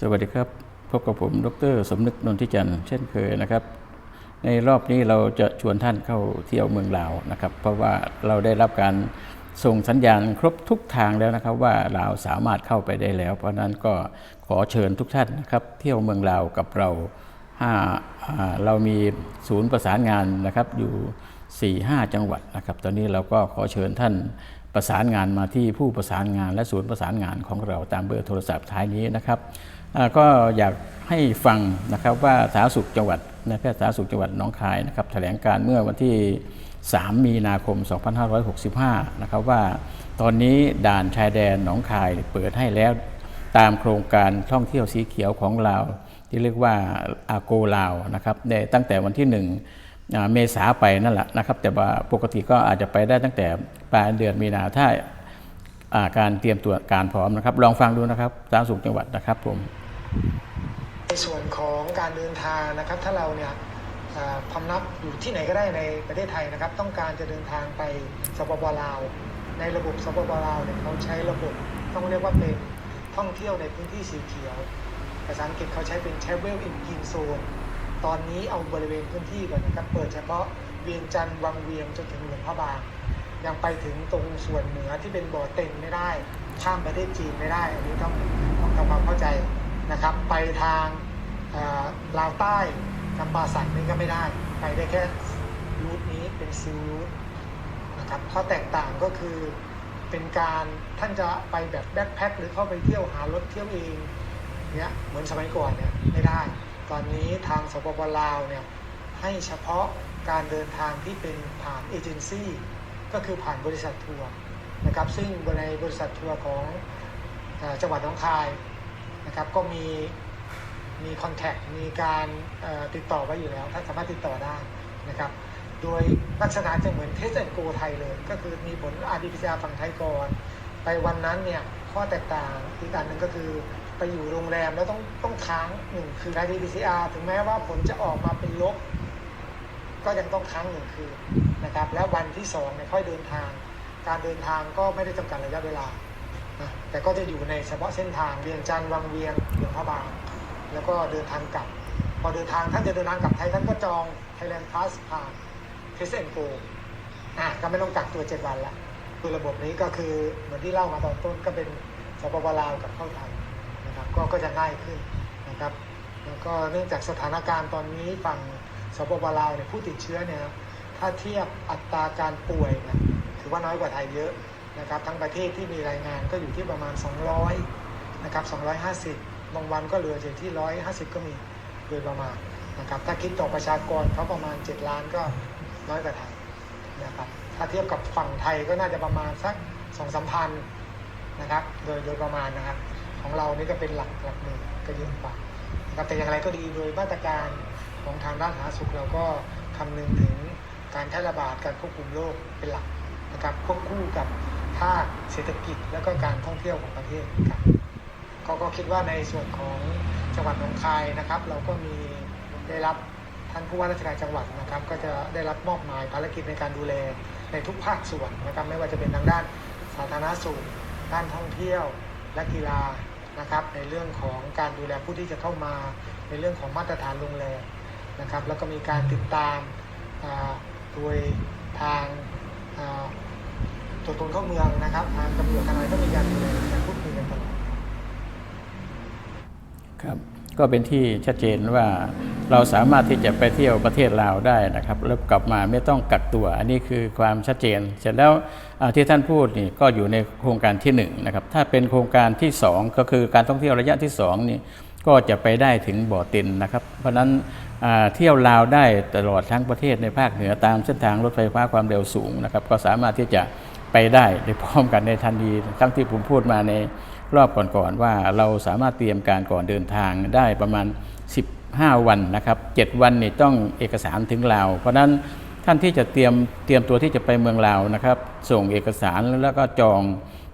สวัสดีครับ พบกับผม ดร สมนึกนนทิจันทร์เช่นเคยนะครับ ในรอบนี้เราจะชวนท่านเข้าเที่ยวเมืองลาวนะครับ เพราะว่าเราได้รับการส่งสัญญาณครบทุกทางแล้วนะครับ ว่าลาวสามารถเข้าไปได้แล้ว เพราะนั้นก็ขอเชิญทุกท่านนะครับ เที่ยวเมืองลาวกับเราห้าเรามีศูนย์ประสานงานนะครับอยู่ 4-5 จังหวัดนะครับ ตอนนี้เราก็ขอเชิญท่านประสานงานมาที่ผู้ประสานงานและศูนย์ประสานงานของเราตามเบอร์โทรศัพท์ท้ายนี้นะครับ ก็อยากให้ฟังนะครับว่าสาธารณสุขจังหวัดนายแพทย์สาธารณสุขจังหวัดหนองคายนะครับแถลงการเมื่อวันที่ 3 มีนาคม 2565 นะครับว่าตอนนี้ด่านชายแดนหนองคายเปิดให้แล้วตามโครงการท่องเที่ยวสีเขียวของลาว ที่เรียกว่าอาโกลาวนะครับในตั้งแต่วันที่ 1 เมษาไปนั่นแหละนะครับ แต่ว่าปกติก็อาจจะไปได้ตั้งแต่ปลายเดือนมีนาถ้าอาการเตรียมตัวการพร้อมนะครับ ลองฟังดูนะครับสาธารณสุขจังหวัดนะครับผม ในส่วนของการเดินทางนะครับ ถ้าเราเนี่ยพำนับอยู่ที่ไหนก็ได้ในประเทศไทยนะครับ ต้องการจะเดินทางไปสปปลาว ในระบบสปปลาวเนี่ยเขาใช้ระบบต้องเรียกว่าเป็นท่องเที่ยวในพื้นที่สีเขียวภาษาอังกฤษเขาใช้เป็น travel in green zone ตอนนี้เอาบริเวณพื้นที่ก่อนนะครับ เปิดเฉพาะเวียงจันทร์วังเวียงจนถึงหลวงพระบาง ยังไปถึงตรงส่วนเหนือที่เป็นบ่อเต็นไม่ได้ ข้ามประเทศจีนไม่ได้ อันนี้ต้องต้องทำความเข้าใจ นะครับ ไปทางลาวใต้จำปาสักนี่ก็ไม่ได้ ไปได้แค่รูทนี้เป็นซิลรูทนะครับข้อแตกต่างก็คือเป็นการท่านจะไปแบบแบ็คแพ็คหรือเข้าไปเที่ยวหารถเที่ยวเองเนี่ยเหมือนสมัยก่อนเนี่ยไม่ได้ ตอนนี้ทางสปปลาวเนี่ยให้เฉพาะการเดินทางที่เป็นผ่านเอเจนซี่ก็คือผ่านบริษัททัวร์นะครับซึ่งในบริษัททัวร์ของจังหวัดหนองคาย นะครับก็มีมีคอนแทคมีการติดต่อไว้อยู่แล้วท่านสามารถติดต่อได้นะครับ โดยลักษณะจะเหมือนเทสแอนโกไทยเลย ก็คือมีผล RT-PCR ฝั่งไทยก่อน ไปวันนั้นเนี่ยข้อแตกต่างอีกอันหนึ่งก็คือไปอยู่โรงแรมแล้วต้องต้องค้างหนึ่งคือ RT-PCR ถึงแม้ว่าผลจะออกมาเป็นลบ ก็ยังต้องค้างหนึ่งคืนนะครับ แล้ววันที่สองเนี่ยค่อยเดินทาง การเดินทางก็ไม่ได้จำกัดระยะเวลา นะแต่ก็จะอยู่ในเฉพาะเส้นทางเวียงจันทร์วังเวียงหลวงพระบาง แล้วก็เดินทางกลับ พอเดินทางท่านจะเดินทางกลับไทยท่านก็จอง Thailand Pass ผ่านเทสเอนโกอะก็ไม่ต้องกักตัวเจ็ดวันละคือระบบนี้ก็คือเหมือนที่เล่ามาตอนต้นก็เป็นสปปลาวกับเข้าไทยนะครับก็ก็จะง่ายขึ้นนะครับแล้วก็เนื่องจากสถานการณ์ตอนนี้ฝั่งสปปลาวเนี่ยผู้ติดเชื้อเนี่ยถ้าเทียบอัตราการป่วยเนี่ยถือว่าน้อยกว่าไทยเยอะ นะครับทั้งประเทศที่มีรายงานก็อยู่ที่ประมาณ 200นะครับ250บางวันก็เหลืออยู่ที่ 150 ก็มีโดยประมาณนะครับถ้าคิดต่อประชากรเขาประมาณ 7 ล้านก็น้อยกว่าไทยนะครับถ้าเทียบกับฝั่งไทยก็น่าจะประมาณสักสองสามพันนะครับโดยโดยประมาณนะครับของเรานี่ก็เป็นหลักหลักหมื่นก็เยอะกว่านะครับแต่อย่างไรก็ดีโดยมาตรการของทางด้านสาธารณสุขเราก็คำนึงถึงการแพร่ระบาดการควบคุมโรคเป็นหลักนะครับควบคู่กับ ภาคเศรษฐกิจและก็การท่องเที่ยวของประเทศครับก็ก็คิดว่าในส่วนของจังหวัดหนองคายนะครับ เราก็มีได้รับท่านผู้ว่าราชการจังหวัดนะครับ ก็จะได้รับมอบหมายภารกิจในการดูแลในทุกภาคส่วนนะครับ ไม่ว่าจะเป็นทางด้านสาธารณสุขด้านท่องเที่ยวและกีฬานะครับ ในเรื่องของการดูแลผู้ที่จะเข้ามาในเรื่องของมาตรฐานโรงแรมนะครับ แล้วก็มีการติดตามโดยทางา ตรวจคนเข้าเมืองนะครับทางตำรวจทางอะไรต้องมีการดูแลมีการพูดคุยกันตลอดครับก็เป็นที่ชัดเจนว่าเราสามารถที่จะไปเที่ยวประเทศลาวได้นะครับ แล้วกลับมาไม่ต้องกักตัว อันนี้คือความชัดเจน เสร็จแล้วที่ท่านพูดนี่ก็อยู่ในโครงการที่1นงนะครับถ้าเป็นโครงการที่ 2 ก็คือการท่องเที่ยวระยะที่2นี่ก็จะไปได้ถึงบ่อตินนะครับ เพราะนั้นเที่ยวลาวได้ตลอดทั้งประเทศในภาคเหนือตามเส้นทางรถไฟฟ้าความเร็วสูงนะครับ ก็สามารถที่จะ ไปได้ในพร้อมกันในทันทีทั้งที่ผมพูดมาในรอบก่อนๆว่าเราสามารถเตรียมการก่อนเดินทางได้ประมาณ 15 วันนะครับ7วันนี่ต้องเอกสารถึงลาวเพราะนั้นท่านที่จะเตรียมเตรียมตัวที่จะไปเมืองลาวนะครับ ส่งเอกสารแล้วก็จอง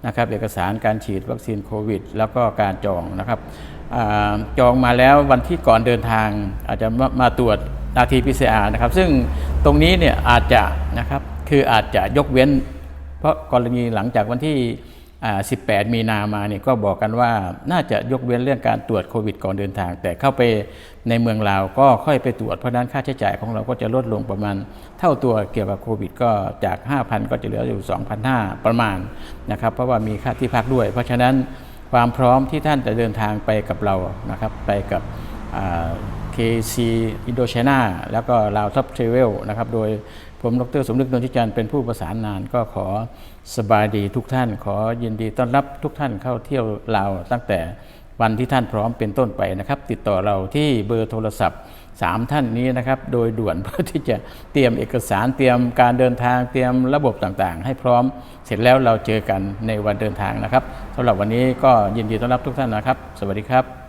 นะครับ เอกสารการฉีดวัคซีนโควิด แล้วก็การจองนะครับอจองมาแล้ววันที่ก่อนเดินทางอาจจะมามาตรวจ RT-PCR นะครับ ซึ่งตรงนี้เนี่ยอาจจะนะครับคืออาจจะยกเว้น เพราะกรณีหลังจากวันที่ 18 มีนามาเนี่ยก็บอกกันว่าน่าจะยกเว้นเรื่องการตรวจโควิดก่อนเดินทาง แต่เข้าไปในเมืองลาวก็ค่อยไปตรวจเพราะนั้นค่าใช้จ่ายของเราก็จะลดลงประมาณ เท่าตัวเกี่ยวกับโควิด ก็จาก 5,000 ก็จะเหลืออยู่ 2,500 ประมาณนะครับเพราะว่ามีค่าที่พักด้วย เพราะฉะนั้นความพร้อมที่ท่านจะเดินทางไปกับเรานะครับไปกับ KC อินโดช n นาแล้วก็ลาวทัพเทรเวลนะครับโดย ผมดรสมนึกนนทิจันทร์เป็นผู้ประสานงานก็ขอสบายดีทุกท่าน ขอยินดีต้อนรับทุกท่านเข้าเที่ยวลาวตั้งแต่วันที่ท่านพร้อมเป็นต้นไปนะครับ ติดต่อเราที่เบอร์โทรศัพท์ 3 ท่านนี้นะครับ โดยด่วนเพื่อที่จะเตรียมเอกสารเตรียมการเดินทางเตรียมระบบต่างๆ ให้พร้อมเสร็จแล้วเราเจอกันในวันเดินทางนะครับสำหรับวันนี้ก็ยินดีต้อนรับทุกท่านนะครับ สวัสดีครับ